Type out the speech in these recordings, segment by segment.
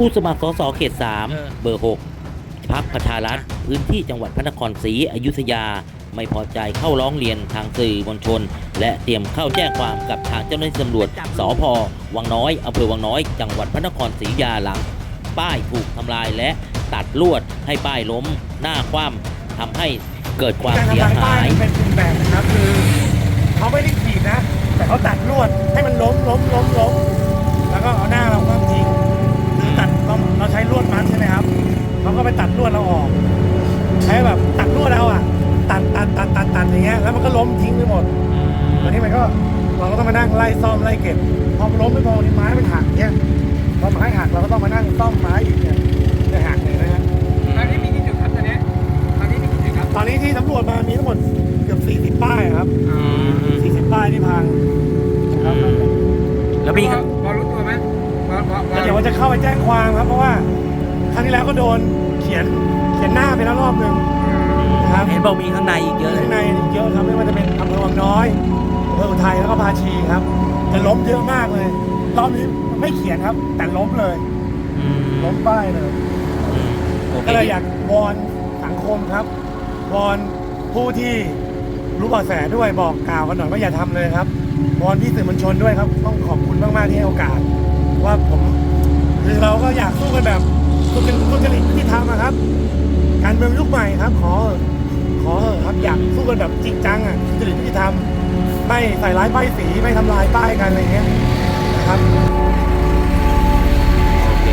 ผู้สมัครสสเขต เออ 3 เบอร์ 6 พักประชารัฐพื้นที่จังหวัดพระนครศรีอยุธยา ไม่พอใจเข้าร้องเรียนทางสื่อมวลชน และเตรียมเข้าแจ้งความกับทางเจ้าหน้าที่ตำรวจสพวังน้อยอำเภอวังน้อย จังหวัดพระนครศรีอยุธยาหลัง ป้ายถูกทำลายและตัดลวดให้ป้ายล้มหน้าคว่ำทำให้เกิดความการเสียทำลายป้าหายยเป็นกลุ่มแบบนะครับคือเขาไม่ได้ขีดนะ แต่เขาตัดลวดให้มันล้มล้มล้มล้ม นะครับเห็นบอกมีข้างในอีกเยอะเลยข้างในเยอะครับไม่ว่าจะเป็นอำเภอวังน้อยอำเภออุทัยแล้วก็ภาชีครับจะล้มเยอะมากเลยรอบนี้ไม่เขียนครับ แต่ล้มเลยอืมล้มป้ายเลย อืมโอเคก็เลยอยากวอนสังคมครับ วอนผู้ที่รู้เบาะแสด้วยบอกกล่าวกันหน่อยว่าอย่าทำเลยครับ วอนพี่สื่อมวลชนด้วยครับ ต้องขอบคุณมากๆที่ให้โอกาส ว่าผมคือเราก็อยากสู้กันแบบสุจริตสุจริตที่ทำอะครับ การเมืองยุคใหม่ครับ ขอเถอะ ขอเถอะครับอยากสู้กันแบบจริงจังอะสุจริตที่ทำไม่ใส่ร้ายป้ายสีไม่ทำลายป้ายกันอะไรอย่างเงี้ยนะครับโอเค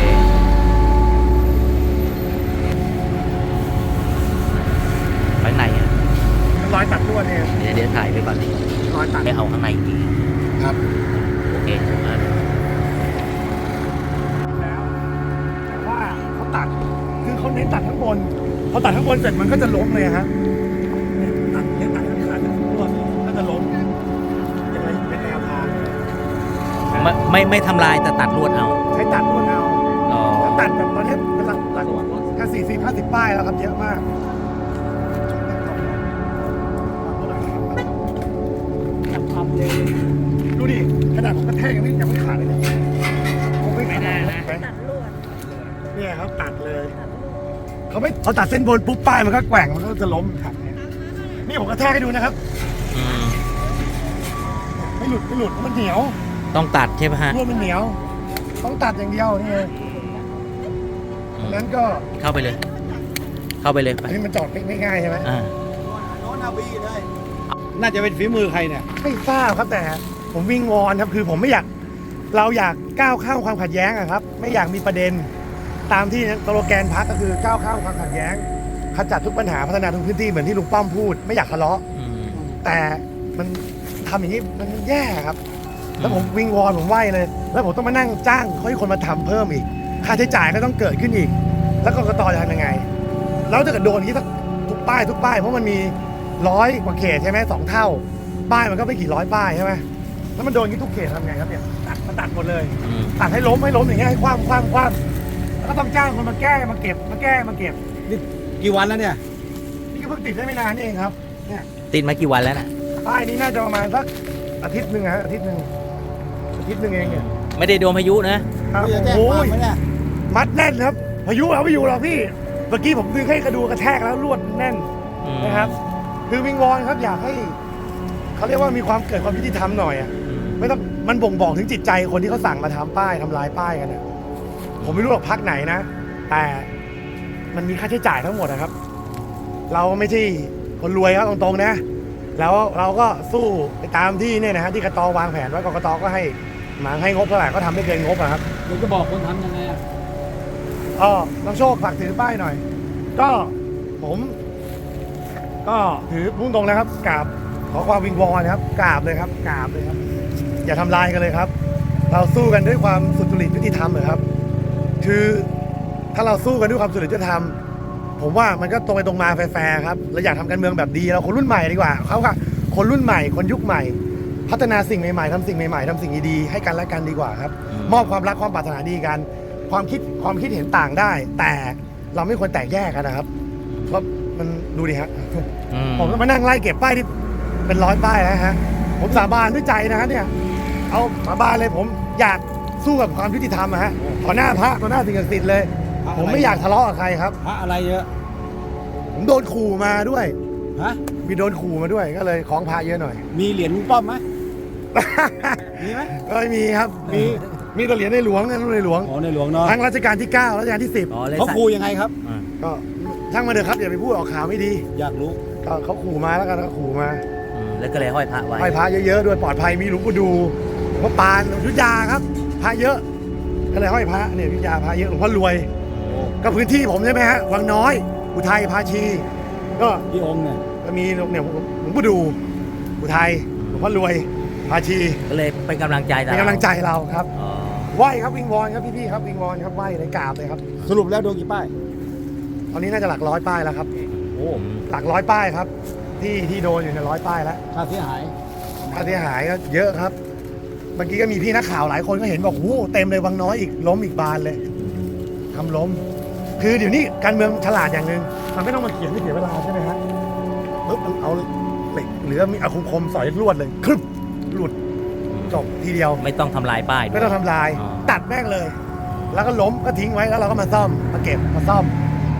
ไปไหนอะรอยตัดลวดเนี่ยเดี๋ยวเดี๋ยวถ่ายไปก่อนดิรอยตัดไม่เอาข้างในจริงครับ โอเคอะแล้วแต่ว่าเขาตัดคือเขาเน้นตัดข้างบนพอตัดข้างบนเสร็จมันก็จะล้มเลยฮะ ไม่ไม่ไม่ทำลายแต่ตัดลวดเอาใช้ตัดรวดเอาอ๋อแล้วตัดแบบตอนนี้เป็นหลักหลักแค่สี่สิบห้าสิบป้ายแล้วครับเยอะมาก ดูดิขนาดผมกระแทกยังไม่ยังไม่ขาดเลยเนี่ยผมไม่ขาดไหมตัดลวดเนี่ยเขาตัดเลย ตัดลวดเขาไม่เขาตัดเส้นบนปุ๊บป้ายมันก็แกว่งมันก็จะล้มหักเนี่ยนี่ผมกระแทกให้ดูนะครับ อืมไม่หลุดไม่หลุดเพราะมันเหนียว ต้องตัดใช่ไหมฮะรวดมันเหนียว ต้องตัดอย่างเดียวนี่เองอืมนั้นก็เข้าไปเลย เข้าไปเลยไป อันนี้มันจอดไม่ง่ายใช่ไหมอ่า น่าจะเป็นฝีมือใครเนี่ย ไม่ทราบครับแต่ผมวิงวอนครับคือผมไม่อยากเราอยากก้าวข้ามความขัดแย้งอะครับ ไม่อยากมีประเด็น ตามที่สโลแกนพักก็คือก้าวข้ามความขัดแย้งขจัดทุกปัญหาพัฒนาทุกพื้นที่เหมือนที่ลุงป้อมพูด ไม่อยากทะเลาะ อืมแต่มันทำอย่างนี้มันแย่ครับ แล้วผมวิงวอนผมไหวเลย แล้วผมต้องมานั่งจ้างให้คนมาทำเพิ่มอีก ค่าใช้จ่ายก็ต้องเกิดขึ้นอีก แล้วกกตจะทำยังไง แล้วถ้าเกิดโดนอย่างนี้ทุกป้ายทุกป้ายเพราะมันมีร้อยกว่าเขตใช่ไหมสองเท่า ป้ายมันก็ไม่กี่ร้อยป้ายใช่ไหมแล้วมันโดนอย่างนี้ทุกเขตทำไงครับเนี่ยตัดมันตัดหมดเลยอืม ตัดให้ล้มให้ล้มอย่างเงี้ยให้คว่ำคว่ำคว่ำแล้วก็ต้องจ้างคนมาแก้มาเก็บมาแก้มาเก็บกี่วันแล้วเนี่ย นี่ก็เพิ่งติดได้ไม่นานนี่เองครับเนี่ยติดมากี่วันแล้วน่ะป้ายนี้น่าจะประมาณสักอาทิตย์หนึ่งฮะอาทิตย์หนึ่งอา ทิตย์หนึ่งเองเนี่ยไม่ได้โดนพายุนะครับพี่จะแจ้งโอ้ความยไหมเนี่ยมัดแน่นครับ พายุเอาไม่อยู่หรอกพี่ เมื่อกี้ผมดึงให้กระดูกกระแทกแล้วลวดแน่นอืมนะครับ คือวิงวอนครับอยากให้เขาเรียกว่ามีความเกิดความยุติธรรมหน่อยอะอืมไม่ต้องมันบ่งบอกถึงจิตใจคนที่เขาสั่งมาทำป้ายทำลายป้ายกันนะผมไม่รู้หรอกพักไหนนะ แต่มันมีค่าใช้จ่ายทั้งหมดนะครับ เราไม่ใช่คนรวยครับตรงๆนะ แล้วเราก็สู้ไปตามที่เนี่ยนะฮะที่กตวางแผนไว้กกตก็ให้ มาให้งบเท่าไหร่ก็ทำไม่เกินงบอะครับเดี๋ยวจะบอกคนทำยังไงอะอ๋อน้องโชคฝากถือป้ายหน่อย ก็ผม ก็ถือพุ่งตรงนะครับกราบขอความวิงวอนครับกราบเลยครับกราบเลยครับ อย่าทำลายกันเลยครับ เราสู้กันด้วยความสุจริตยุติธรรมเลยครับ คือถ้าเราสู้กันด้วยความสุจริตยุติธรรม ผมว่ามันก็ตรงไปตรงมาแฟร์ๆครับเราอยากทำการเมืองแบบดีเราคนรุ่นใหม่ดีกว่าเขาค่ะคนรุ่นใหม่คนยุคใหม่ พัฒนาสิ่งใหม่ๆทำสิ่งใหม่ๆทำสิ่งดีๆให้กันและกันดีกว่าครับ มอบความรักความปรารถนาดีกัน ความคิดความคิดเห็นต่างได้ แต่เราไม่ควรแตกแยกกันนะครับเพราะมันดูดิฮะอืมผมต้องมานั่งไล่เก็บป้ายที่เป็นร้อยป้ายแล้วฮะผมสาบานด้วยใจนะฮะเนี่ย เอาสาบานเลยผมอยากสู้กับความยุติธรรมอะฮะต่อหน้าพระต่อหน้าสิ่งศักดิ์สิทธิ์เลย ผมไม่อยากทะเลาะกับใครครับ พระอะไรเยอะ ผมโดนขู่มาด้วย ฮะ มีโดนขู่มาด้วยก็เลยของพระเยอะหน่อย มีเหรียญลุงป้อมไหม มีไหมก็มีครับมีมีแต่เหรียญในหลวงนะในหลวงอ๋อในหลวงเนาะทั้งรัชกาลที่9รัชกาลที่อ๋อเลยเขาใส่คูยังไงครับอ่า10ก็ช่างมาเถอะครับอย่าไปพูดออกข่าวไม่ดีอยากรู้ก็เขาขู่มาแล้วกันเขาขู่มาอืมแล้วก็เลยห้อยพระไว้ห้อยพระเยอะๆด้วยปลอดภัยมีหลวงปู่ดูหลวงพ่อปานหลวงชุดยาครับพระเยอะก็เลยห้อยพระเนี่ยชุดยาพระเยอะหลวงพ่อรวย ก็พื้นที่ผมใช่ไหมฮะวังน้อย อุทัยภาชี ก็ พี่องค์เนี่ยก็มีเนี่ยหลวงปู่ดูอุทัยหลวงพ่อรวย ภาชีก็เลยเป็นกำลังใจเป็นกำลังใจเราครับอ๋อไหว้ครับวิงวอนครับพี่ๆครับวิงวอนครับไหว้ในกราบเลยครับสรุปแล้วโดนกี่ป้าย ตอนนี้น่าจะหลักร้อยป้ายแล้วครับ โอ้หลักร้อยป้ายครับ ที่ที่โดนอยู่ในยร้อยป้ายแล้วค่าเสียหาย ค่าเสียหายก็เยอะครับเมื่อกี้ก็มีพี่นักข่าวหลายคนก็เห็นบอกโอ้โหเต็มเลยวังน้อยอีกล้มอีกบานเลยทำล้ม คือเดี๋ยวนี้การเมืองฉลาดอย่างหนึ่งมันไม่ต้องมาเขียนไม่เสียเวลาใช่ไหมฮะปุ๊บเอาเหล็กหรือมีอาคมคมๆสอยลวดเลยครึบ หลุดจบทีเดียว ไม่ต้องทำลายป้ายด้วย ไม่ต้องทำลาย อ๋อ ตัดแม่งเลย แล้วก็ล้มก็ทิ้งไว้แล้วเราก็มาซ่อมมาเก็บมาซ่อม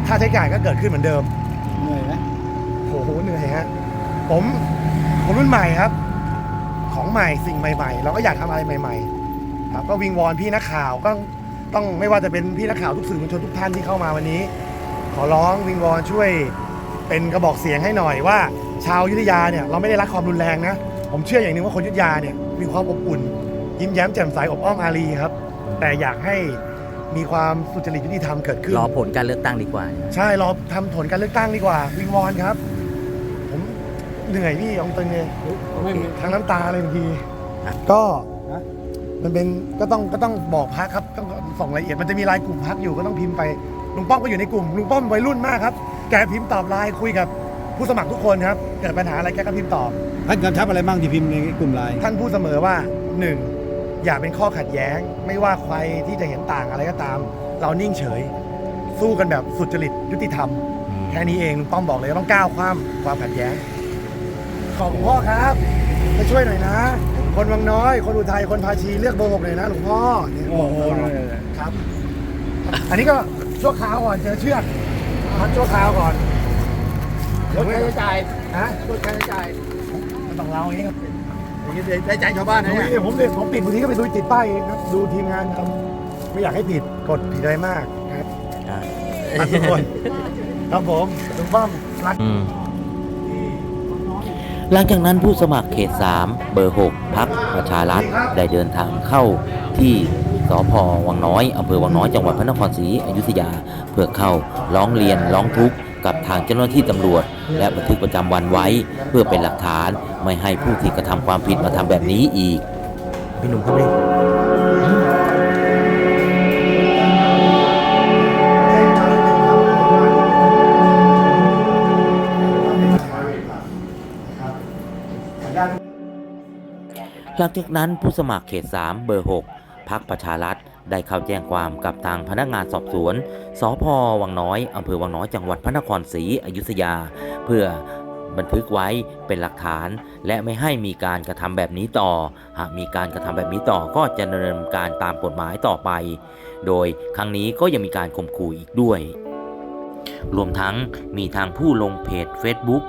ค่าใช้จ่ายก็เกิดขึ้นเหมือนเดิมเหนื่อยไหมโหเหนื่อยฮะผมคนรุ่นใหม่ครับ ของใหม่สิ่งใหม่ๆ เราก็อยากทำอะไรใหม่ ๆ ครับ ก็วิงวอนพี่นักข่าวก็ต้องไม่ว่าจะเป็นพี่นักข่าวทุกสื่อมวลชนทุกท่านที่เข้ามาวันนี้ ขอร้องวิงวอนช่วยเป็นกระบอกเสียงให้หน่อยว่า ชาวอยุธยาเนี่ยเราไม่ได้รักความรุนแรงนะ ผมเชื่ออย่างหนึ่งว่าคนอยุธยาเนี่ยมีความอบอุ่น ยิ้มแย้มแจ่มใสอบอ้อมอารีครับ แต่อยากให้มีความสุจริตยุติธรรมเกิดขึ้น รอผลการเลือกตั้งดีกว่าใช่รอทำผลการเลือกตั้งดีกว่าวิงวอนครับ ผมเหนื่อยพี่ยองตึงเลยไม่มีทั้งน้ำตาเลยบางทีอะก็ฮะมันเป็นก็ต้องก็ต้องบอกพักครับต้องส่งรายละเอียดมันจะมีไลน์กลุ่มพักอยู่ก็ต้องพิมพ์ไปลุงป้อมก็อยู่ในกลุ่มลุงป้อมวัยรุ่นมากครับแกพิมพ์ตอบไลน์คุยกับผู้สมัครทุกคนครับเกิดปัญหาอะไรแกก็พิมพ์ตอบ ท่านกำชับอะไรบ้างที่พิมพ์ในกลุ่มไลน์ ท่านพูดเสมอว่าหนึ่งอย่าเป็นข้อขัดแย้ง ไม่ว่าใครที่จะเห็นต่างอะไรก็ตาม เรานิ่งเฉย สู้กันแบบสุจริตยุติธรรมแค่นี้เองลุงป้อมบอกเลยว่าต้องก้าวข้ามความขัดแย้ง ขอบหลวงพ่อครับมาช่วยหน่อยนะ คนวังน้อย คนอุทัยคนภาชีเลือกเบอร์หกหน่อยนะหลวงพ่อเนี่ยโอ้โห ครับ อันนี้ก็ชั่วคราวก่อนเจอเชือกพักชั่วคราวก่อนลดค่าใช้จ่ายฮะลดค่าใช้จ่ายมัน ต้องเราเองครับอย่างนี้ได้ใจชาวบ้านนะดูเนี่ยดิผมเด็ผมปิดบางทีก็ไปดูติดป้ายเองครับดูทีมงานทำไม่อยากให้ผิดกดผิดอะไรมากครับอ่ารักทุกคนครับผมลุงป้อมรักอืมหลังจากนั้นผู้สมัครเขต 3 เบอร์ 6พักประชารัฐได้เดินทางเข้าที่สพวังน้อยอำเภอวังน้อยจังหวัดพระนครศรีอยุธยา เพื่อเข้าร้องเรียนร้องทุกข์ กับทางเจ้าหน้าที่ตำรวจ และบันทึกประจำวันไว้ เพื่อเป็นหลักฐานไม่ให้ผู้ที่กระทำความผิดมาทำแบบนี้อีกพี่หนุ่มครับเลยหลังจากนั้นผู้สมัครเขต 3 เบอร์ 6 พักประชารัฐได้เข้าแจ้งความกับทางพนักงานสอบสวน สพวังน้อย อำเภอวังน้อย จังหวัดพระนครศรีอยุธยา เพื่อบันทึกไว้เป็นหลักฐาน และไม่ให้มีการกระทำแบบนี้ต่อ หากมีการกระทำแบบนี้ต่อก็จะดำเนินการตามกฎหมายต่อไป โดยครั้งนี้ก็ยังมีการข่มขู่อีกด้วย รวมทั้งมีทางผู้ลงเพจ Facebook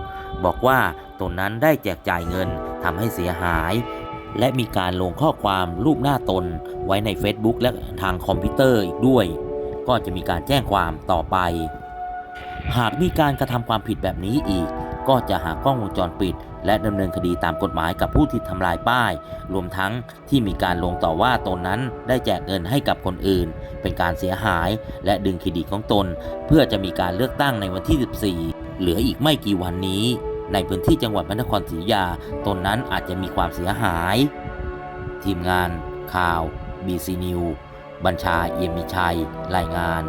บอกว่าตนนั้นได้แจกจ่ายเงินทำให้เสียหาย และมีการลงข้อความรูปหน้าตนไว้ใน Facebook และทางคอมพิวเตอร์อีกด้วย ก็จะมีการแจ้งความต่อไป หากมีการกระทำความผิดแบบนี้อีก ก็จะหากล้องวงจรปิด และดำเนินคดีตามกฎหมายกับผู้ที่ทำลายป้าย รวมทั้งที่มีการลงต่อว่าตนนั้นได้แจกเงินให้กับคนอื่น เป็นการเสียหายและดึงเครดิตของตน เพื่อจะมีการเลือกตั้งในวันที่ 14 เหลืออีกไม่กี่วันนี้ ในพื้นที่จังหวัดพระนครศรีอยุธยาตนนั้นอาจจะมีความเสียหาย ทีมงาน ข่าว BC News บัญชาเอี่ยมมีชัย รายงาน